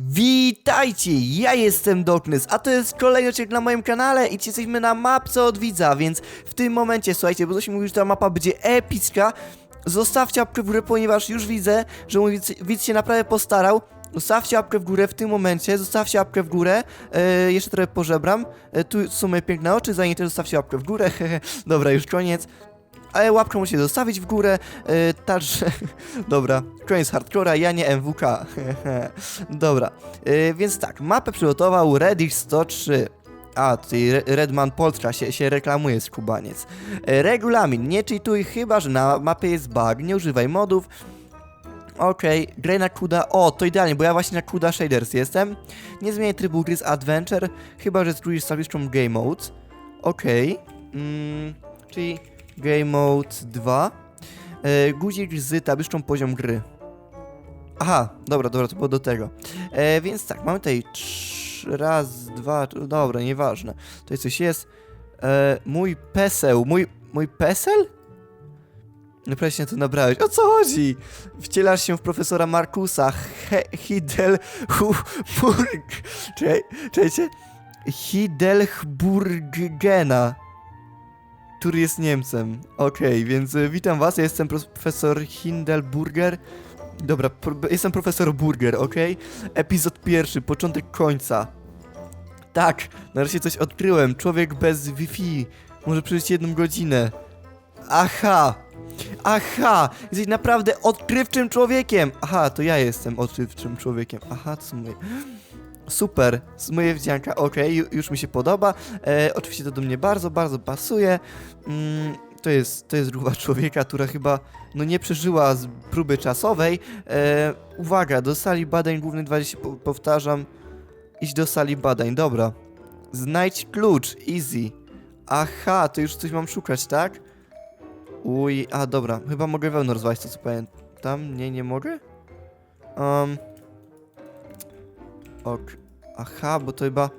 Witajcie, ja jestem Darkness, a to jest kolejny odcinek na moim kanale i jesteśmy na mapce od widza, więc w tym momencie, słuchajcie, bo ktoś mi mówi, że ta mapa będzie epicka, zostawcie łapkę w górę, ponieważ już widzę, że mój widz, widz się naprawdę postarał. Zostawcie łapkę w górę w tym momencie, zostawcie łapkę w górę, e, jeszcze trochę pożebram, e, tu są moje piękne oczy, zanim też zostawcie łapkę w górę, dobra, już koniec. Ale łapkę musicie zostawić w górę, e, także... Dobra, koniec hardcora, ja nie MWK. Dobra, e, więc tak, mapę przygotował Reddit 103. A, tutaj Re- Redman Polska się, się reklamuje skubaniec. E, regulamin, nie czytuj, chyba że na mapie jest bug, nie używaj modów. Okej, graj na CUDA. O, to idealnie, bo ja właśnie na CUDA Shaders jestem. Nie zmieniaj trybu gry z Adventure, chyba że spróbujesz sobie Game Mode. Okej, mm, czyli Game Mode 2. E, guzik z tabliczką poziom gry. Aha, dobra, dobra, to było do tego. E, więc tak, mamy tutaj raz, dwa, dobra, nieważne. Tutaj coś jest. E, mój peseł, mój, mój pesel? Się na to nabrałeś. O co chodzi? Wcielasz się w profesora Markusa He, Hidelburg... Czekaj, czekajcie. Hidelburgena który jest Niemcem. Okej, więc y, witam was, ja jestem profesor Hindelburger. Dobra, pro, jestem profesor Burger, okej? Epizod pierwszy, początek końca. Tak, nareszcie coś odkryłem. Człowiek bez Wi-Fi może przeżyć jedną godzinę. Aha! Aha! Jesteś naprawdę odkrywczym człowiekiem! Aha, to ja jestem odkrywczym człowiekiem. Aha, są moje... Super, z moje wdzianka, ju- już mi się podoba. E, oczywiście to do mnie bardzo, bardzo pasuje. Mm, to jest, to jest grupa człowieka, która chyba no nie przeżyła z próby czasowej. E, uwaga, do sali badań głównej 20, po, powtarzam, idź do sali badań, dobra. Znajdź klucz, easy. Aha, to już coś mam szukać, tak? Uj, a dobra, chyba mogę wełnę rozwalić, to co pamiętam. Nie, nie mogę? Um, ok. Aha, bo to chyba...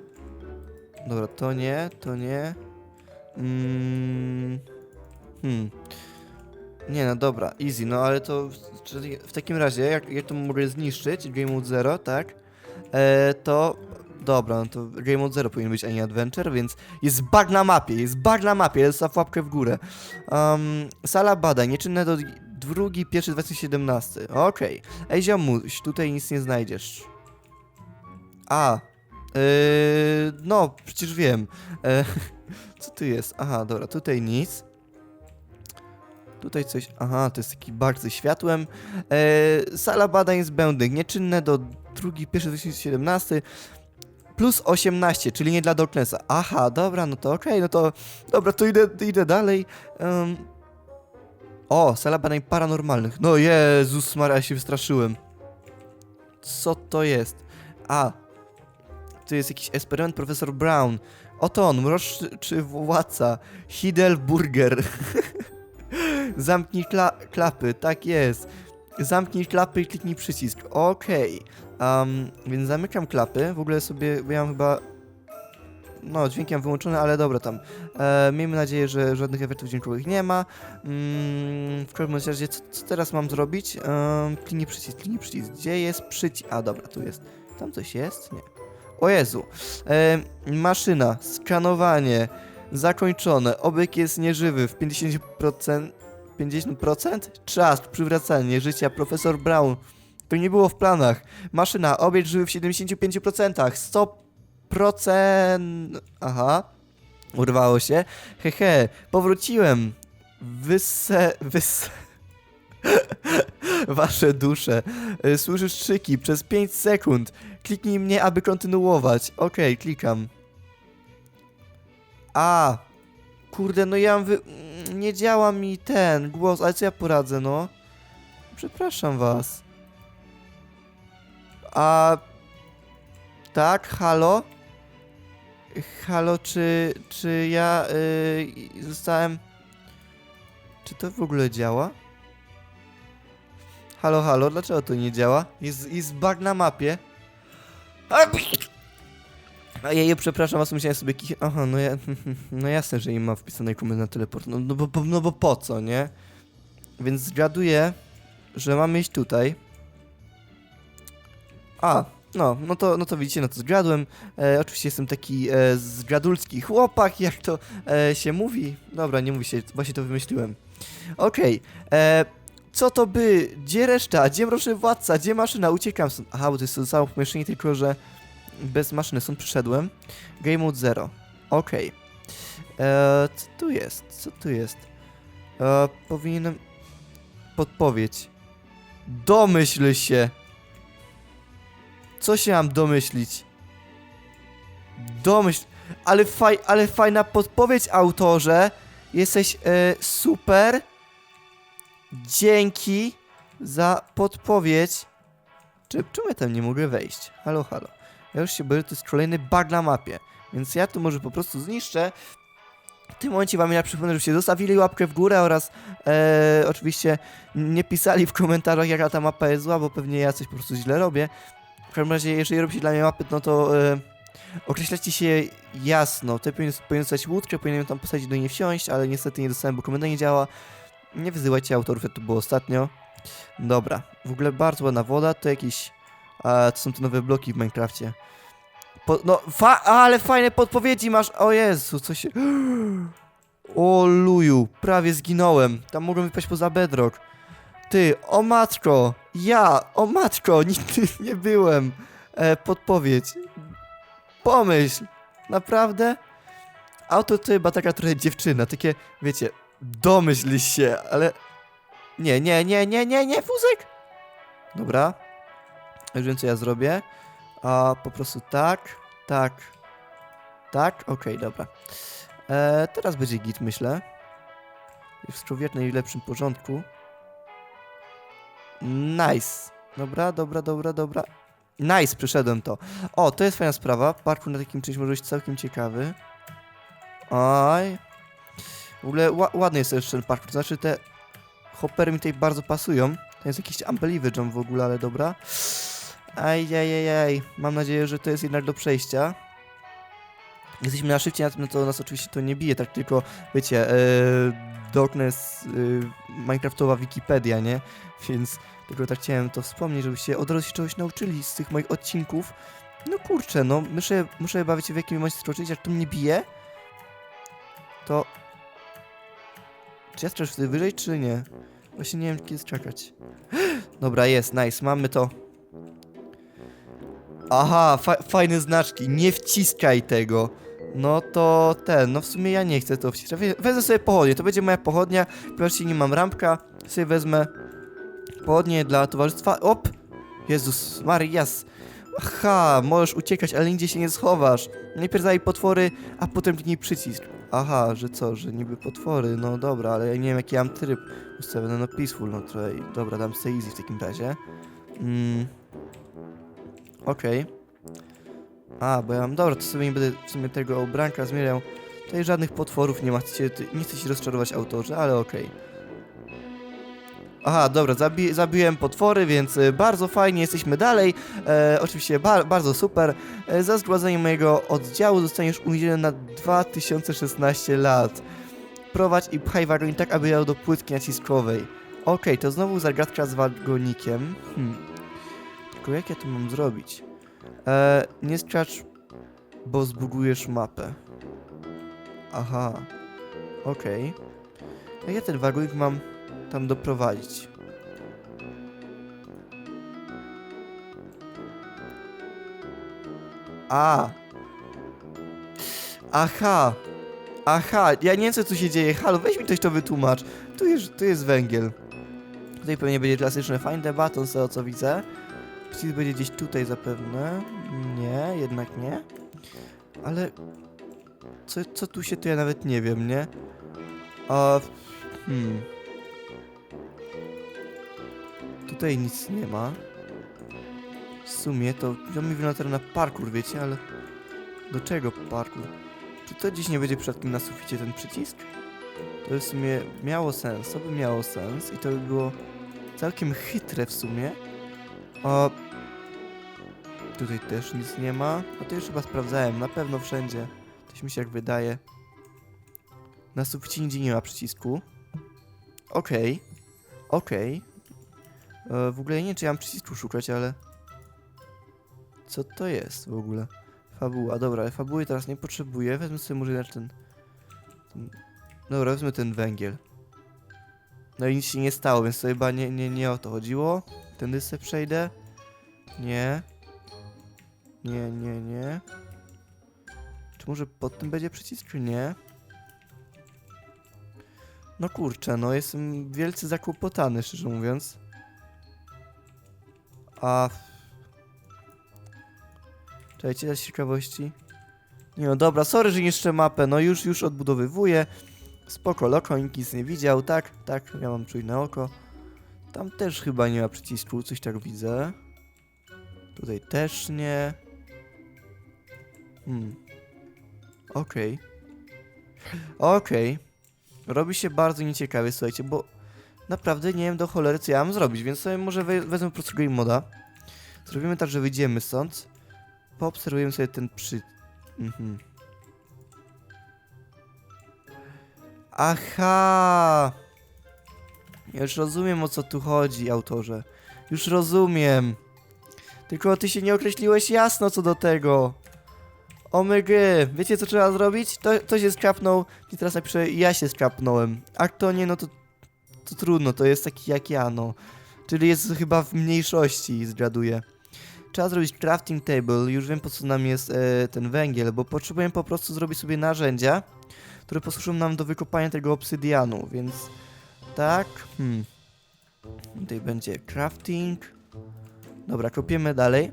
Dobra, to nie, to nie. Mm, hmm. Nie, no dobra, easy, no ale to w, w takim razie, jak, jak to mogę zniszczyć, Game Mode 0, tak? E, to dobra, no to Game Mode 0 powinien być, a nie Adventure, więc jest bug na mapie, jest bug na mapie, zostaw łapkę w górę. Um, sala badań, nieczynne do drugi, pierwszy 2017, okej. Ej, ziomuś, tutaj nic nie znajdziesz. A, yy, no, przecież wiem. E, co tu jest? Aha, dobra, tutaj nic. Tutaj coś, aha, to jest taki bug ze światłem. E, sala badań zbędnych, nieczynne do drugi, pierwszy 2017. Plus 18, czyli nie dla Darknessa. Aha, dobra, no to okej, no to dobra, to idę, idę dalej. Em, o, sala badań paranormalnych. No Jezus Maria, się wystraszyłem. Co to jest? A, tu jest jakiś eksperyment profesor Brown. Oto on, mroczny władca. Hidelburger. Zamknij kla klapy, tak jest. Zamknij klapy i kliknij przycisk. Okej. Um, więc zamykam klapy. W ogóle sobie, bo ja chyba... No, dźwięki mam wyłączone, ale dobra tam. E, miejmy nadzieję, że żadnych efektów dźwiękowych nie ma. Mm, w każdym razie, co, co teraz mam zrobić? Um, kliknij przycisk, kliknij przycisk. Gdzie jest przycisk? A, dobra, tu jest. Tam coś jest? Nie. O Jezu. E, maszyna, skanowanie, zakończone. Obieg jest nieżywy w 50%. 50%? Czas, przywracanie życia. Profesor Brown. To nie było w planach. Maszyna, obieg żywy w 75%. 100%. Aha. Urwało się. Hehe, powróciłem. Wyse... Wyse... Wasze dusze. Y, Słyszysz krzyki przez 5 sekund. Kliknij mnie, aby kontynuować. Okej, klikam. A. Kurde, no ja mam wy... Nie działa mi ten głos, ale co ja poradzę, no? Przepraszam was. A... Tak, halo? Halo, czy... Czy ja... y, zostałem... Czy to w ogóle działa? Halo, halo, dlaczego to nie działa? Jest, jest bug na mapie. A ja, ja przepraszam was, musiałem sobie kich... Aha, no ja... No jasne, że nie ma wpisanej komendy na teleport. No, no, bo, no bo po co, nie? Więc zgaduję, że mamy iść tutaj. A, No, no to, no to widzicie, no to zgadłem. E, oczywiście jestem taki e, zgadulski chłopak, jak to e, się mówi. Dobra, nie mówi się, właśnie to wymyśliłem. Okej, e, co to by? Gdzie reszta? Gdzie mroczny władca? Gdzie maszyna? Uciekam stąd. Aha, bo to jest to samo pomieszczenie, tylko że bez maszyny stąd przyszedłem. Game mode 0. Okej. E, Co tu jest? Co tu jest? E, powinienem... Podpowiedź. Domyśl się. Co się mam domyślić? Domyśl... Ale, faj, ale fajna podpowiedź, autorze. Jesteś e, super. Dzięki za podpowiedź. Czy, czemu ja tam nie mogę wejść? Halo, halo. Ja już się boję, to jest kolejny bug na mapie. Więc ja tu może po prostu zniszczę. W tym momencie wam ja przypomnę, żebyście zostawili łapkę w górę oraz e, oczywiście nie pisali w komentarzach, jaka ta mapa jest zła, bo pewnie ja coś po prostu źle robię. W każdym razie, jeżeli robicie dla mnie mapy, no to e, się jasno. Tutaj powinien, powinien zostać łódkę, powinienem tam posadzić do niej wsiąść, ale niestety nie dostałem, bo komenda nie działa. Nie wyzywajcie autorów, jak to było ostatnio. Dobra, w ogóle bardzo ładna woda, to jakieś... A, to są te nowe bloki w Minecrafcie. Po, no, fa ale fajne podpowiedzi masz. O Jezu, co się. O luju, prawie zginąłem. Tam mogłem wypaść poza bedrock. Ty, o matko, ja, o matko, nigdy nie byłem. E, podpowiedź. Pomyśl, naprawdę? Auto to chyba taka trochę dziewczyna, takie, wiecie, domyśl się, ale... Nie, nie, nie, nie, nie, nie, wózek! Dobra. Już wiem, co ja zrobię. A po prostu tak, tak, tak, okej, dobra. E, teraz będzie git, myślę. Wszystko w jak najlepszym porządku. Nice. Dobra, dobra, dobra, dobra. Nice, przeszedłem to. O, to jest fajna sprawa. Parkour na takim czymś może być całkiem ciekawy. Oj. W ogóle ła ładny jest jeszcze ten parkour. To znaczy te hoppery mi tutaj bardzo pasują. To jest jakiś unbeliever jump w ogóle, ale dobra. Ajajajaj. Mam nadzieję, że to jest jednak do przejścia. Jesteśmy na szybcie, natomiast to nas oczywiście to nie bije, tak tylko, wiecie, e, Darkness, e, Minecraftowa Wikipedia, nie? Więc tylko tak chciałem to wspomnieć, żebyście od razu się czegoś nauczyli z tych moich odcinków. No kurczę, no, muszę, muszę bawić się w jakim momencie skoczyć, jak to mnie bije, to... Czy ja wtedy wyżej, czy nie? Właśnie nie wiem, kiedy skakać. Dobra, jest, nice, mamy to. Aha, fa fajne znaczki, nie wciskaj tego. No to ten, no w sumie ja nie chcę to wciskać. We- Wezmę sobie pochodnie, to będzie moja pochodnia. Proszę, nie mam rampka, sobie wezmę pochodnie dla towarzystwa. Op! Jezus Marias. Aha, możesz uciekać, ale nigdzie się nie schowasz. Najpierw daj potwory, a potem kliknij przycisk. Aha, że co, że niby potwory, no dobra, ale ja nie wiem jaki ja mam tryb ustawiony, no peaceful, no trochę, dobra, dam sobie easy w takim razie. Mm. Okej. A, bo ja mam, dobra, to sobie nie będę w sumie tego ubranka zmieniał. Tutaj żadnych potworów nie ma, chcecie, nie chcę się rozczarować autorze, ale okej. Aha, dobra, zabi zabiłem potwory, więc y, bardzo fajnie, jesteśmy dalej. E, oczywiście ba bardzo super. E, za zgładzenie mojego oddziału zostaniesz uwięziony na 2016 lat. Prowadź i pchaj wagonik tak, aby jadł do płytki naciskowej. Okej, to znowu zagadka z wagonikiem. Hmm. Tylko jak ja to mam zrobić? E, nie skacz, bo zbugujesz mapę. Aha. Okej. Jak ja ten wagonik mam tam doprowadzić? A. Aha. Aha, ja nie wiem co tu się dzieje. Halo, weź mi ktoś to wytłumacz. Tu jest, tu jest węgiel. Tutaj pewnie będzie klasyczny find the button, z tego co widzę. Przycisk będzie gdzieś tutaj zapewne. Nie, jednak nie. Ale... Co, co tu się, to ja nawet nie wiem, nie? A... Hmm... Tutaj nic nie ma. W sumie to... Ja mi wygląda teraz na parkour, wiecie, ale... Do czego parkour? Czy to dziś nie będzie przypadkiem na suficie ten przycisk? To w sumie miało sens, to by miało sens i to by było całkiem chytre w sumie. A tutaj też nic nie ma. A to już chyba sprawdzałem, na pewno wszędzie. Coś mi się jak wydaje. Na suficie nigdzie nie ma przycisku. Okej. Okej. E, W ogóle nie wiem, czy ja mam przycisku szukać, ale... Co to jest w ogóle? Fabuła, dobra, ale fabuły teraz nie potrzebuję. Wezmę sobie może ten, ten... Dobra, wezmę ten węgiel. No i nic się nie stało, więc to chyba nie, nie, nie o to chodziło. Tędy se przejdę. Nie. Nie, nie, nie. Czy może pod tym będzie przycisk, czy nie? No kurczę, no jestem wielce zakłopotany, szczerze mówiąc. A... Czekajcie, z ciekawości. Nie no, dobra, sorry, że niszczę mapę, no już, już odbudowywuję. Spoko, loko, nikt nic nie widział, tak, tak, ja mam czujne oko. Tam też chyba nie ma przycisku, coś tak widzę. Tutaj też nie. Hmm. Okej. Okej. Robi się bardzo nieciekawie, słuchajcie, bo naprawdę nie wiem do cholery, co ja mam zrobić, więc sobie może we wezmę po prostu game moda. Zrobimy tak, że wyjdziemy stąd. Poobserwujemy sobie ten przy... Mhm. Aha! Już rozumiem, o co tu chodzi, autorze. Już rozumiem. Tylko ty się nie określiłeś jasno co do tego. Omygy, wiecie co trzeba zrobić? To, to się skrapnął i teraz napiszę ja się skrapnąłem. A kto nie, no to, to trudno, to jest taki jak ja, no. Czyli jest chyba w mniejszości, zgaduję. Trzeba zrobić crafting table, już wiem po co nam jest e, ten węgiel, bo potrzebujemy po prostu zrobić sobie narzędzia, które posłużą nam do wykopania tego obsydianu, więc tak, hmm. Tutaj będzie crafting. Dobra, kopiemy dalej.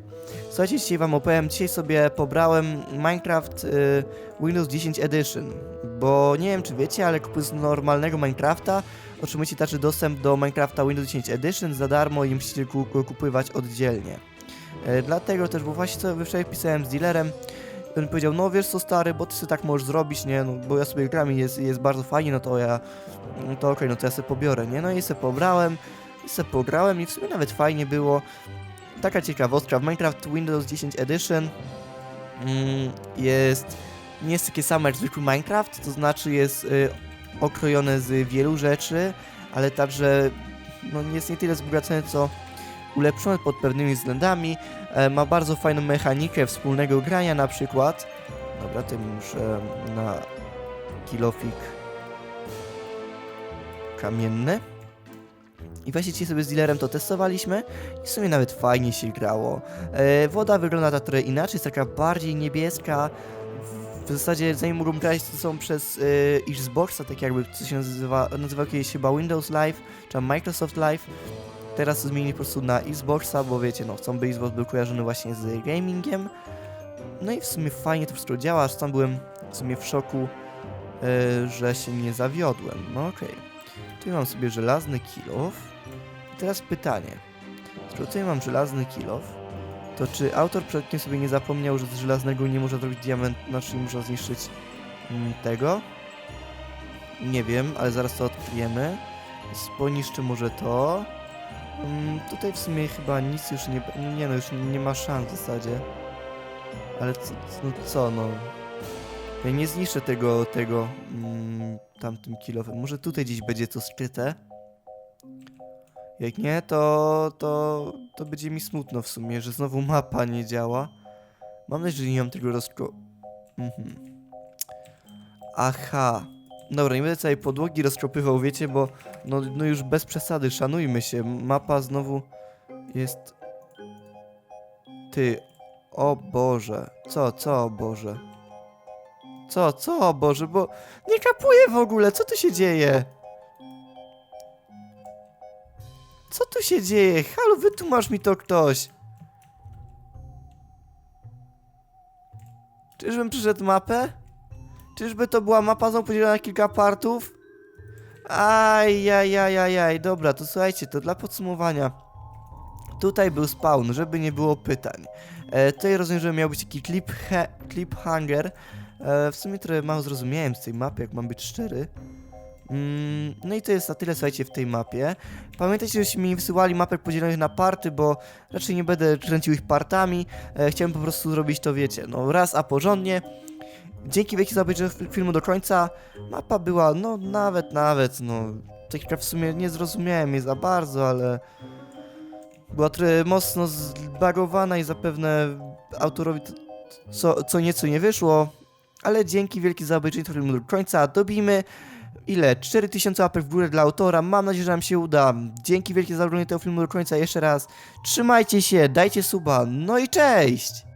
Słuchajcie, dzisiaj wam opowiem, dzisiaj sobie pobrałem Minecraft y, Windows 10 Edition, bo nie wiem czy wiecie, ale kupując normalnego Minecrafta otrzymujecie także dostęp do Minecrafta Windows 10 Edition za darmo i musicie ku kupywać oddzielnie. E, dlatego też, bo właśnie sobie wczoraj pisałem z dealerem on powiedział, no wiesz co stary, bo ty sobie tak możesz zrobić, nie, no bo ja sobie gram i jest, jest bardzo fajnie, no to ja, no to okej, no to ja sobie pobiorę, nie, no i sobie pobrałem, i sobie pograłem i w sumie nawet fajnie było. Taka ciekawostka, w Minecraft Windows 10 Edition mm, jest, nie jest takie samo jak zwykły Minecraft, to znaczy jest y, okrojone z wielu rzeczy, ale także no, jest nie tyle wzbogacone, co ulepszone pod pewnymi względami. E, ma bardzo fajną mechanikę wspólnego grania na przykład. Dobra, to muszę na kilofik kamienny. I właśnie dzisiaj sobie z dealerem to testowaliśmy i w sumie nawet fajnie się grało. E, woda wygląda tak trochę inaczej, jest taka bardziej niebieska. W, zasadzie zanim mogą grać to są przez e, Xboxa, tak jakby co się nazywa, nazywał kiedyś chyba Windows Live, czy tam Microsoft Live. Teraz to zmienili po prostu na Xboxa, bo wiecie, no chcą by Xbox był kojarzony właśnie z gamingiem. No i w sumie fajnie to wszystko działa, aż sam byłem w sumie w szoku, e, że się nie zawiodłem. No okej. Tu mam sobie żelazny kilof. I teraz pytanie. Skoro tutaj mam żelazny kilof, to czy autor przedtem sobie nie zapomniał, że z żelaznego nie można zrobić diament, znaczy można zniszczyć mm, tego? Nie wiem, ale zaraz to odkryjemy. Więc Poniszczę może to. Mm, tutaj w sumie chyba nic już nie... Nie no, już nie ma szans w zasadzie. Ale co, no co no... Ja nie zniszczę tego, tego, mm, tamtym kilowym. Może tutaj gdzieś będzie to skryte. Jak nie, to, to, to będzie mi smutno w sumie, że znowu mapa nie działa. Mam nadzieję, że nie mam tego rozko... Mhm. Aha. Dobra, nie będę całej podłogi rozkopywał, wiecie, bo no, no już bez przesady, szanujmy się. Mapa znowu jest... Ty, o Boże. Co, co, o Boże? Co, co, o Boże, bo nie kapuję w ogóle, co tu się dzieje? Co tu się dzieje? Halo, wytłumacz mi to ktoś. Czyżbym przyszedł mapę? Czyżby to była mapa znowu podzielona na kilka partów? Aj, aj, aj, aj, aj, dobra, to słuchajcie, to dla podsumowania. Tutaj był spawn, żeby nie było pytań. E, tutaj rozumiem, że miał być taki clip, he, cliffhanger. E, w sumie trochę mało zrozumiałem z tej mapy, jak mam być szczery. Mm, no i to jest na tyle, słuchajcie, w tej mapie. Pamiętajcie, żeście mi wysyłali mapek podzielonych na party, bo raczej nie będę kręcił ich partami. E, chciałem po prostu zrobić to, wiecie, no raz, a porządnie. Dzięki wielkie za obejrzenie filmu do końca. Mapa była, no nawet, nawet, no... Tak w sumie nie zrozumiałem jej za bardzo, ale... Była trochę mocno zbagowana i zapewne autorowi to, co, co nieco nie wyszło, ale dzięki wielkie za obejrzenie filmu do końca. Dobijmy ile? 4000 łapek w górę dla autora. Mam nadzieję, że nam się uda. Dzięki wielkie za obejrzenie tego filmu do końca jeszcze raz. Trzymajcie się, dajcie suba. No i cześć!